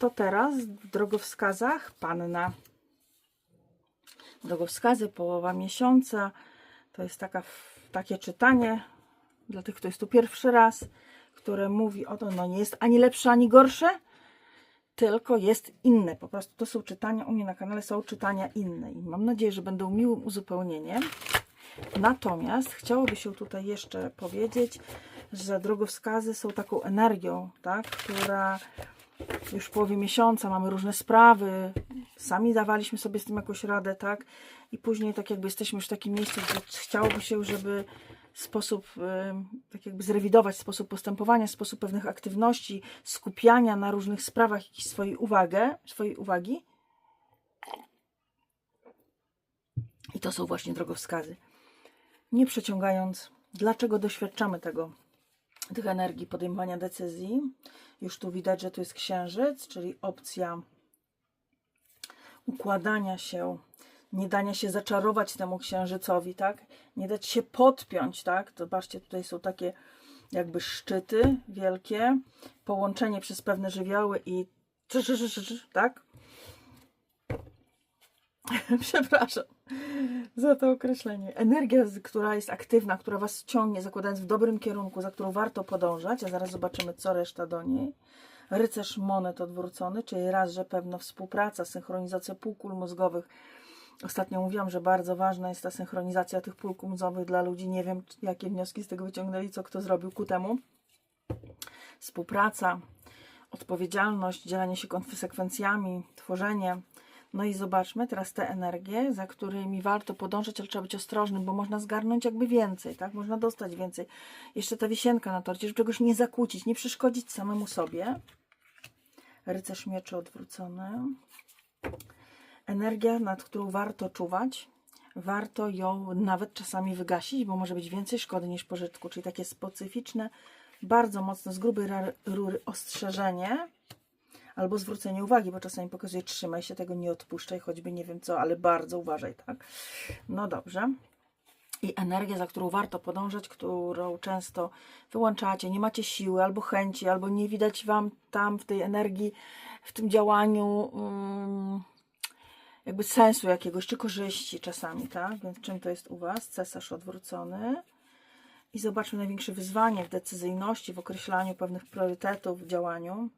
To teraz w drogowskazach panna. Drogowskazy, połowa miesiąca. To jest taka, takie czytanie dla tych, kto jest tu pierwszy raz, które mówi o to, no nie jest ani lepsze, ani gorsze, tylko jest inne. Po prostu to są czytania, u mnie na kanale są czytania inne i mam nadzieję, że będą miłym uzupełnieniem. Natomiast chciałoby się tutaj jeszcze powiedzieć, że drogowskazy są taką energią, tak, która już w połowie miesiąca mamy różne sprawy, sami dawaliśmy sobie z tym jakąś radę, tak, i później tak jakby jesteśmy już w takim miejscu, gdzie chciałoby się, żeby sposób, tak jakby zrewidować sposób postępowania, sposób pewnych aktywności, skupiania na różnych sprawach jakiejś swojej uwagę, swojej uwagi. I to są właśnie drogowskazy. Nie przeciągając, dlaczego doświadczamy tego, tych energii podejmowania decyzji? Już tu widać, że tu jest księżyc, czyli opcja układania się, nie dania się zaczarować temu księżycowi, tak? Nie dać się podpiąć, tak? Zobaczcie, tutaj są takie jakby szczyty wielkie, połączenie przez pewne żywioły i tak? Przepraszam za to określenie. Energia, która jest aktywna, która Was ciągnie, zakładając w dobrym kierunku, za którą warto podążać, a zaraz zobaczymy, co reszta do niej. Rycerz monet odwrócony, czyli raz, że pewna współpraca, synchronizacja półkul mózgowych. Ostatnio mówiłam, że bardzo ważna jest ta synchronizacja tych półkul mózgowych dla ludzi. Nie wiem, jakie wnioski z tego wyciągnęli, co kto zrobił ku temu. Współpraca, odpowiedzialność, dzielenie się konsekwencjami, tworzenie. No i zobaczmy teraz te energie, za którymi warto podążać, ale trzeba być ostrożnym, bo można zgarnąć jakby więcej, tak? Można dostać więcej. Jeszcze ta wisienka na torcie, żeby czegoś nie zakłócić, nie przeszkodzić samemu sobie. Rycerz mieczy odwrócony. Energia, nad którą warto czuwać. Warto ją nawet czasami wygasić, bo może być więcej szkody niż pożytku, czyli takie specyficzne, bardzo mocno z grubej rury ostrzeżenie albo zwrócenie uwagi, bo czasami pokazuje trzymaj się, tego nie odpuszczaj, choćby nie wiem co, ale bardzo uważaj, tak? No dobrze. I energia, za którą warto podążać, którą często wyłączacie, nie macie siły albo chęci, albo nie widać Wam tam w tej energii, w tym działaniu ym, jakby sensu jakiegoś, czy korzyści czasami, tak? Więc czym to jest u Was? Cesarz odwrócony. I zobaczmy największe wyzwanie w decyzyjności, w określaniu pewnych priorytetów w działaniu.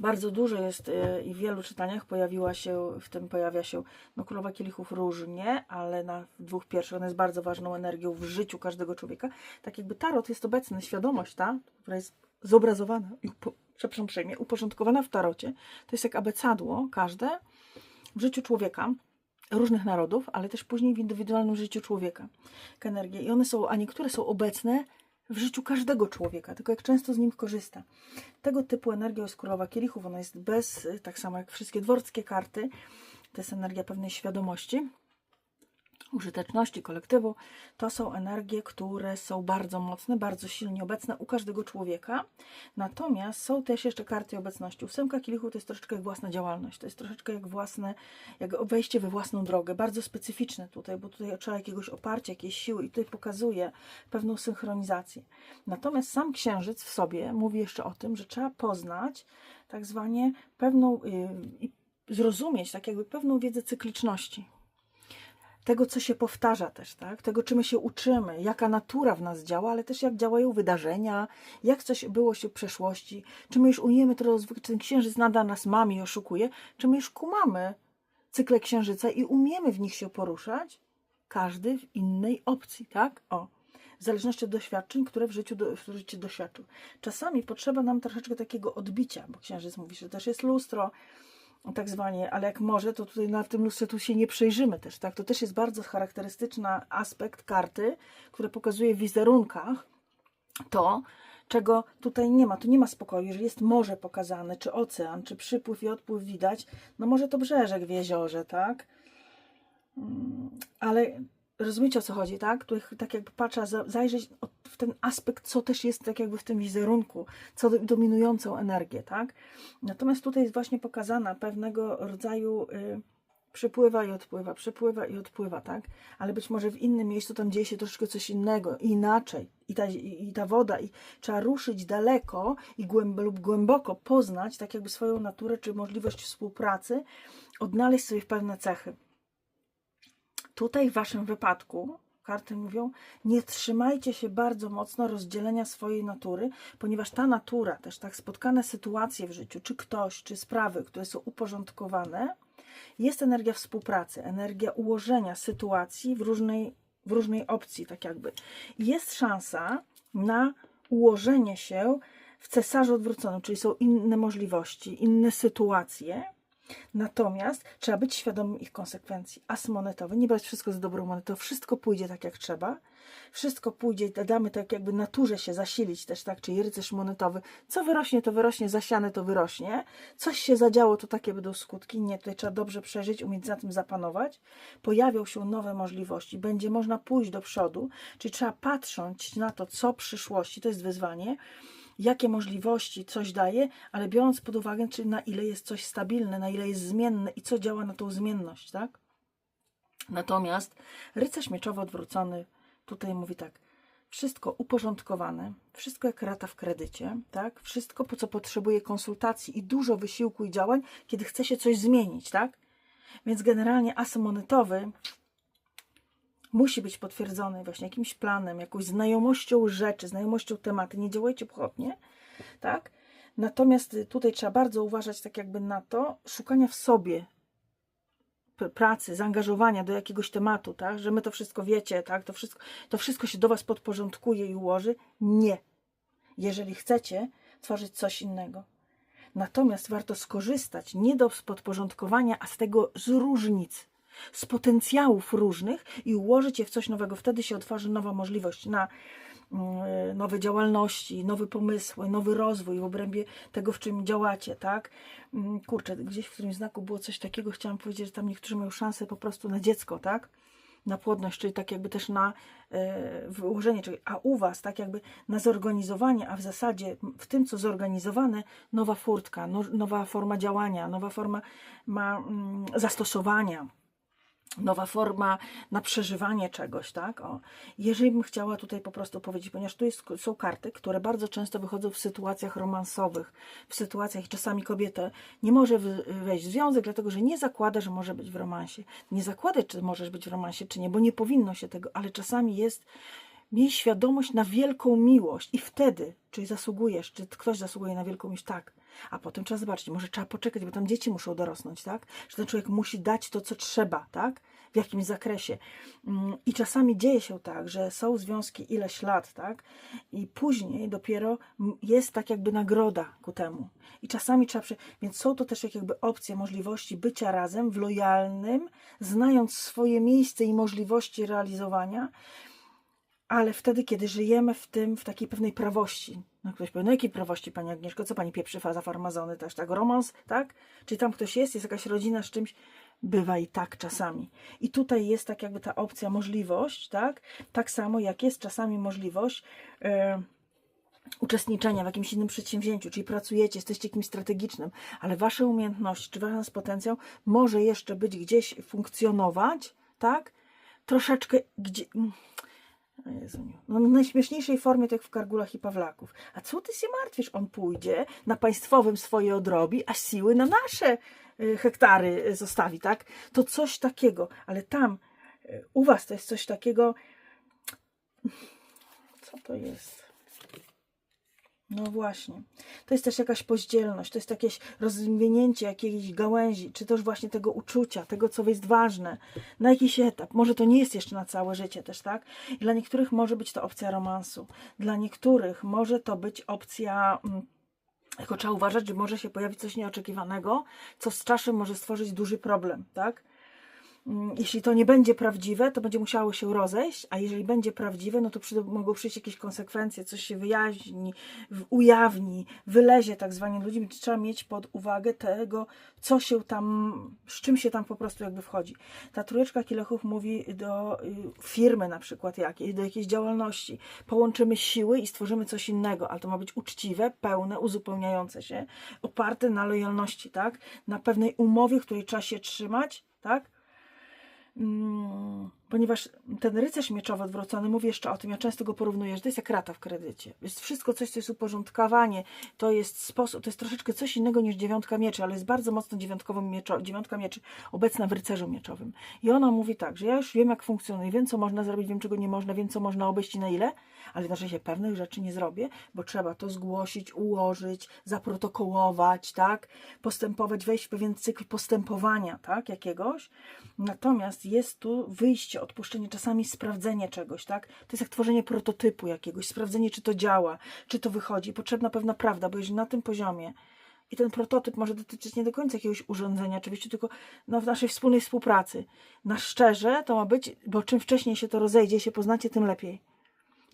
Bardzo dużo jest y, i w wielu czytaniach pojawiła się, w tym pojawia się no, królowa kielichów różnie, ale na dwóch pierwszych ona jest bardzo ważną energią w życiu każdego człowieka. Tak jakby tarot jest obecny, świadomość ta, która jest zobrazowana, przepraszam uprzejmie, uporządkowana w tarocie, to jest jak abecadło każde w życiu człowieka, różnych narodów, ale też później w indywidualnym życiu człowieka. Energie. I one są, a niektóre są obecne w życiu każdego człowieka, tylko jak często z nim korzysta. Tego typu energia jest królowa kielichów, ona jest bez, tak samo jak wszystkie dworskie karty, to jest energia pewnej świadomości, użyteczności kolektywu. To są energie, które są bardzo mocne, bardzo silnie obecne u każdego człowieka. Natomiast są też jeszcze karty obecności. Ósemka kielichów to jest troszeczkę jak własna działalność, to jest troszeczkę jak własne, jak wejście we własną drogę, bardzo specyficzne tutaj, bo tutaj trzeba jakiegoś oparcia, jakiejś siły i tutaj pokazuje pewną synchronizację. Natomiast sam księżyc w sobie mówi jeszcze o tym, że trzeba poznać tak zwanie pewną yy, i zrozumieć tak jakby pewną wiedzę cykliczności tego, co się powtarza też, tak? tego, czym my się uczymy, jaka natura w nas działa, ale też jak działają wydarzenia, jak coś było się w przeszłości, czy my już umiemy to rozwój, czy ten księżyc nadal nas mami i oszukuje, czy my już kumamy cykle księżyca i umiemy w nich się poruszać, każdy w innej opcji, tak? O, w zależności od doświadczeń, które w życiu, do, w życiu doświadczył. Czasami potrzeba nam troszeczkę takiego odbicia, bo księżyc mówi, że też jest lustro, tak zwanie, ale jak może, to tutaj na tym lustrze tu się nie przejrzymy też, tak? To też jest bardzo charakterystyczny aspekt karty, które pokazuje w wizerunkach to, czego tutaj nie ma. Tu nie ma spokoju. Jeżeli jest morze pokazane, czy ocean, czy przypływ i odpływ widać, no może to brzeżek w jeziorze, tak? Mm, Ale rozumiecie o co chodzi, tak? Tu tak jakby patrzę, za- zajrzeć w ten aspekt, co też jest tak jakby w tym wizerunku, co do- dominującą energię, tak? Natomiast tutaj jest właśnie pokazana pewnego rodzaju y, Przypływa i odpływa, przypływa i odpływa, tak? Ale być może w innym miejscu tam dzieje się troszeczkę coś innego, inaczej. I ta, i, i ta woda, i trzeba ruszyć daleko i głęb, lub głęboko poznać, tak jakby swoją naturę, czy możliwość współpracy, odnaleźć sobie pewne cechy. Tutaj w waszym wypadku karty mówią, nie trzymajcie się bardzo mocno rozdzielenia swojej natury, ponieważ ta natura, też tak spotkane sytuacje w życiu, czy ktoś, czy sprawy, które są uporządkowane, jest energia współpracy, energia ułożenia sytuacji w różnej, w różnej opcji, tak jakby. Jest szansa na ułożenie się w cesarzu odwróconym, czyli są inne możliwości, inne sytuacje, Natomiast trzeba być świadomym ich konsekwencji. As monetowy, nie brać wszystko za dobrą monetę, wszystko pójdzie tak jak trzeba. Wszystko pójdzie, damy tak jakby naturze się zasilić też, tak, czyli rycerz monetowy. Co wyrośnie, to wyrośnie, zasiane to wyrośnie. Coś się zadziało, to takie będą skutki. Nie, tutaj trzeba dobrze przeżyć, umieć za tym zapanować. Pojawią się nowe możliwości, będzie można pójść do przodu, czyli trzeba patrzeć na to, co przyszłości, to jest wyzwanie, jakie możliwości coś daje, ale biorąc pod uwagę, czy na ile jest coś stabilne, na ile jest zmienne i co działa na tą zmienność, tak? Natomiast rycerz mieczowy odwrócony tutaj mówi tak, wszystko uporządkowane, wszystko jak rata w kredycie, tak? Wszystko, po co potrzebuje konsultacji i dużo wysiłku i działań, kiedy chce się coś zmienić, tak? Więc generalnie as monetowy musi być potwierdzony właśnie jakimś planem, jakąś znajomością rzeczy, znajomością tematu. Nie działajcie pochopnie, tak? Natomiast tutaj trzeba bardzo uważać tak jakby na to, szukania w sobie pracy, zaangażowania do jakiegoś tematu, tak? Że my to wszystko wiecie, tak? To wszystko, to wszystko się do Was podporządkuje i ułoży. Nie. Jeżeli chcecie tworzyć coś innego. Natomiast warto skorzystać nie do podporządkowania, a z tego z różnic, z potencjałów różnych i ułożyć je w coś nowego. Wtedy się otworzy nowa możliwość na mm, nowe działalności, nowe pomysły, nowy rozwój w obrębie tego, w czym działacie, tak? Mm, Kurczę, gdzieś w którymś znaku było coś takiego, chciałam powiedzieć, że tam niektórzy mają szansę po prostu na dziecko, tak? Na płodność, czyli tak jakby też na e, wyłożenie, czyli, a u Was tak jakby na zorganizowanie, a w zasadzie w tym, co zorganizowane, nowa furtka, no, nowa forma działania, nowa forma ma mm, zastosowania nowa forma na przeżywanie czegoś, tak? O. Jeżeli bym chciała tutaj po prostu powiedzieć, ponieważ tu jest, są karty, które bardzo często wychodzą w sytuacjach romansowych, w sytuacjach czasami kobieta nie może wejść w związek, dlatego że nie zakłada, że może być w romansie. Nie zakłada, czy możesz być w romansie, czy nie, bo nie powinno się tego, ale czasami jest Miej świadomość na wielką miłość i wtedy, czy zasługujesz, czy ktoś zasługuje na wielką miłość, tak. A potem trzeba zobaczyć, może trzeba poczekać, bo tam dzieci muszą dorosnąć, tak? Że ten człowiek musi dać to, co trzeba, tak? W jakimś zakresie. Mm, I czasami dzieje się tak, że są związki ileś lat, tak? I później dopiero jest tak jakby nagroda ku temu. I czasami trzeba... Prze... Więc są to też jak jakby opcje, możliwości bycia razem w lojalnym, znając swoje miejsce i możliwości realizowania, ale wtedy, kiedy żyjemy w tym, w takiej pewnej prawości. No ktoś powie, no jakiej prawości, Pani Agnieszko? Co Pani pieprzy za farmazony też, tak? Romans, tak? Czy tam ktoś jest, jest jakaś rodzina z czymś? Bywa i tak czasami. I tutaj jest tak jakby ta opcja, możliwość, tak? Tak samo jak jest czasami możliwość e, uczestniczenia w jakimś innym przedsięwzięciu, czyli pracujecie, jesteście kimś strategicznym, ale Wasze umiejętności, czy Wasz potencjał może jeszcze być gdzieś funkcjonować, tak? Troszeczkę gdzie... O Jezu, nie. No, w najśmieszniejszej formie, jak w Kargulach i Pawlaków. A co ty się martwisz? On pójdzie, na państwowym swoje odrobi, a siły na nasze y, hektary y, zostawi, tak? To coś takiego. Ale tam, y, u was to jest coś takiego... Co to jest? No właśnie. To jest też jakaś poździelność, to jest jakieś rozwinięcie jakiejś gałęzi, czy też właśnie tego uczucia, tego, co jest ważne, na jakiś etap. Może to nie jest jeszcze na całe życie też, tak? Dla niektórych może być to opcja romansu. Dla niektórych może to być opcja... Mm, tylko trzeba uważać, że może się pojawić coś nieoczekiwanego, co z czasem może stworzyć duży problem, tak? Mm, Jeśli to nie będzie prawdziwe, to będzie musiało się rozejść, a jeżeli będzie prawdziwe, no to przy, mogą przyjść jakieś konsekwencje, coś się wyjaśni, ujawni, wylezie tak zwanie ludzi, trzeba mieć pod uwagę tego, co się tam, z czym się tam po prostu jakby wchodzi. Ta trójeczka kilochów mówi do y, firmy na przykład jakiejś, do jakiejś działalności. Połączymy siły i stworzymy coś innego, ale to ma być uczciwe, pełne, uzupełniające się, oparte na lojalności, tak? Na pewnej umowie, której trzeba się trzymać, tak? Mmh. Ponieważ ten rycerz mieczowy odwrócony, mówię jeszcze o tym, ja często go porównuję, że to jest jak rata w kredycie. Jest wszystko coś, co jest uporządkowanie, to jest sposób, to jest troszeczkę coś innego niż dziewiątka mieczy, ale jest bardzo mocno dziewiątkową mieczo, dziewiątka mieczy obecna w rycerzu mieczowym. I ona mówi tak, że ja już wiem, jak funkcjonuje, wiem, co można zrobić, wiem, czego nie można, wiem, co można obejść i na ile, ale znaczy się pewnych rzeczy nie zrobię, bo trzeba to zgłosić, ułożyć, zaprotokołować, tak, postępować, wejść w pewien cykl postępowania, tak, jakiegoś. Natomiast jest tu wyjście, odpuszczenie, czasami sprawdzenie czegoś, tak? To jest jak tworzenie prototypu jakiegoś, sprawdzenie, czy to działa, czy to wychodzi. Potrzebna pewna prawda, bo jeżeli na tym poziomie i ten prototyp może dotyczyć nie do końca jakiegoś urządzenia, oczywiście, tylko no, w naszej wspólnej współpracy. Na szczerze to ma być, bo czym wcześniej się to rozejdzie, się poznacie, tym lepiej.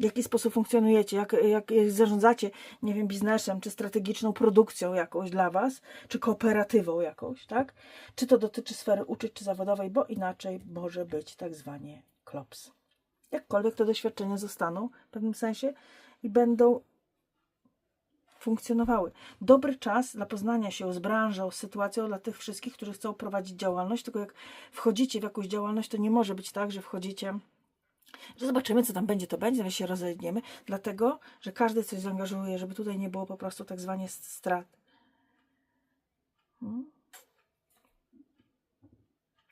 W jaki sposób funkcjonujecie, jak, jak, zarządzacie, nie wiem, biznesem, czy strategiczną produkcją jakąś dla Was, czy kooperatywą jakąś, tak? Czy to dotyczy sfery uczuć, czy zawodowej, bo inaczej może być tak zwanie klops. Jakkolwiek te doświadczenia zostaną w pewnym sensie i będą funkcjonowały. Dobry czas dla poznania się z branżą, z sytuacją dla tych wszystkich, którzy chcą prowadzić działalność, tylko jak wchodzicie w jakąś działalność, to nie może być tak, że wchodzicie że zobaczymy, co tam będzie, to będzie, my się rozejdziemy, dlatego, że każdy coś zaangażuje, żeby tutaj nie było po prostu tak zwanie strat. Hmm?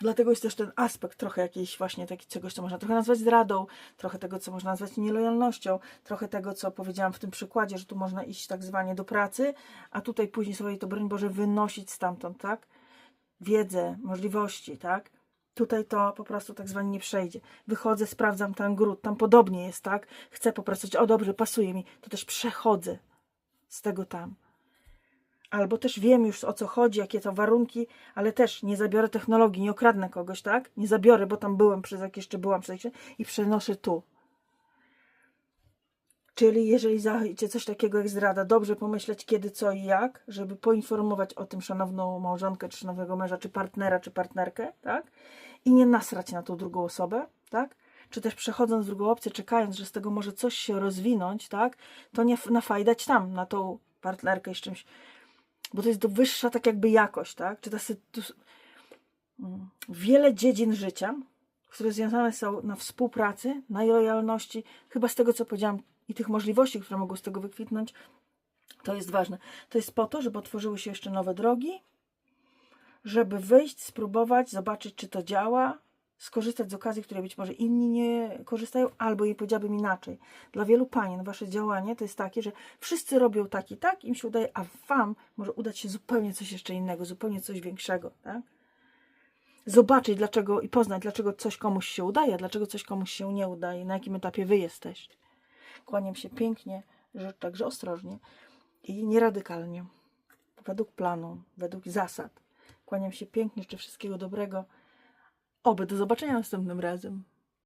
Dlatego jest też ten aspekt trochę jakiejś właśnie taki czegoś, co można trochę nazwać zdradą, trochę tego, co można nazwać nielojalnością, trochę tego, co powiedziałam w tym przykładzie, że tu można iść tak zwanie do pracy, a tutaj później sobie to, broń Boże, wynosić stamtąd, tak? Wiedzę, możliwości, tak? Tutaj to po prostu tak zwanie nie przejdzie. Wychodzę, sprawdzam ten gród, tam podobnie jest, tak? Chcę popracować, o dobrze, pasuje mi, to też przechodzę z tego tam. Albo też wiem już o co chodzi, jakie to warunki, ale też nie zabiorę technologii, nie okradnę kogoś, tak? Nie zabiorę, bo tam byłem przez jak jeszcze byłam przez jakiś i przenoszę tu. Czyli jeżeli zajdzie coś takiego jak zdrada, dobrze pomyśleć kiedy, co i jak, żeby poinformować o tym szanowną małżonkę, czy szanownego męża, czy partnera, czy partnerkę, tak? I nie nasrać na tą drugą osobę, tak? Czy też przechodząc drugą opcję, czekając, że z tego może coś się rozwinąć, tak? To nie nafajdać tam, na tą partnerkę i z czymś, bo to jest do wyższa tak jakby jakość, tak? Czy ta sytu- Mm. wiele dziedzin życia, które związane są na współpracy, na lojalności, chyba z tego, co powiedziałam, i tych możliwości, które mogą z tego wykwitnąć, to jest ważne. To jest po to, żeby otworzyły się jeszcze nowe drogi, żeby wyjść, spróbować, zobaczyć, czy to działa, skorzystać z okazji, której być może inni nie korzystają, albo je powiedziałabym inaczej. Dla wielu panien wasze działanie to jest takie, że wszyscy robią tak i tak, im się udaje, a wam może udać się zupełnie coś jeszcze innego, zupełnie coś większego, tak? zobaczyć dlaczego i poznać, dlaczego coś komuś się udaje, dlaczego coś komuś się nie udaje, na jakim etapie wy jesteście. Kłaniam się pięknie, że także ostrożnie i nieradykalnie, według planu, według zasad. Kłaniam się pięknie, życzę wszystkiego dobrego. Oby do zobaczenia następnym razem.